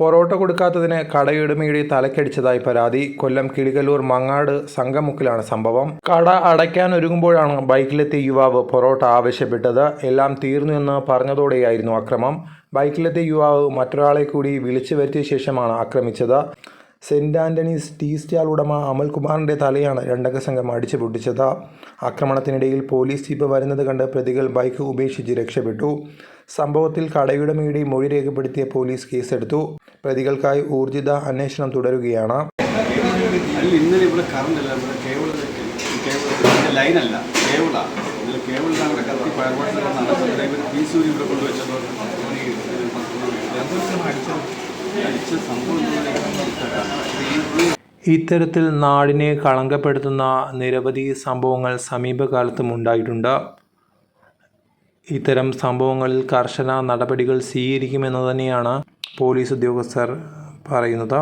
പൊറോട്ട കൊടുക്കാത്തതിന് കടയുടമയുടെ തലക്കടിച്ചതായി പരാതി. കൊല്ലം കിളികല്ലൂർ മങ്ങാട് സംഘമുക്കിലാണ് സംഭവം. കട അടയ്ക്കാൻ ഒരുങ്ങുമ്പോഴാണ് ബൈക്കിലെത്തിയ യുവാവ് പൊറോട്ട ആവശ്യപ്പെട്ടത്. എല്ലാം തീർന്നു എന്ന് പറഞ്ഞതോടെയായിരുന്നു അക്രമം. ബൈക്കിലെത്തിയ യുവാവ് മറ്റൊരാളെ കൂടി വിളിച്ചു വരുത്തിയ ശേഷമാണ് ആക്രമിച്ചത്. സെന്റ് ആന്റണീസ് ടീ സ്റ്റാൾ ഉടമ അമൽകുമാറിന്റെ തലയാണ് രണ്ടംഗ സംഘം അടിച്ചു പൊട്ടിച്ചത് ആക്രമണത്തിനിടയിൽ പോലീസ് ജീപ്പ് വരുന്നത് കണ്ട് പ്രതികൾ ബൈക്ക് ഉപേക്ഷിച്ച് രക്ഷപ്പെട്ടു. സംഭവത്തിൽ കടയുടമയുടെ മൊഴി രേഖപ്പെടുത്തിയ പോലീസ് കേസെടുത്തു. പ്രതികൾക്കായി ഊർജിത അന്വേഷണം തുടരുകയാണ്. ഇന്നലെ ഇവിടെ കറണ്ട് അല്ല ഇവിടെ കേബിൾ കേബിൾ ലൈനല്ല കേബിളാണ് ഇതിൽ കേബിളിലാണ് ഇവിടെ കത്തി ഫയർവാട്ടർ നടക്കുന്നത് ഇവർ പീസൂരി ഇവിടെ കൊണ്ടുവച്ചതോ അടിച്ച സംഭവം ഇത്തരത്തിൽ നാടിനെ കളങ്കപ്പെടുത്തുന്ന നിരവധി സംഭവങ്ങൾ സമീപകാലത്തും ഉണ്ടായിട്ടുണ്ട്. ഇത്തരം സംഭവങ്ങളിൽ കർശന നടപടികൾ സ്വീകരിക്കുമെന്ന് തന്നെയാണ് പോലീസ് ഉദ്യോഗസ്ഥർ പറയുന്നത്.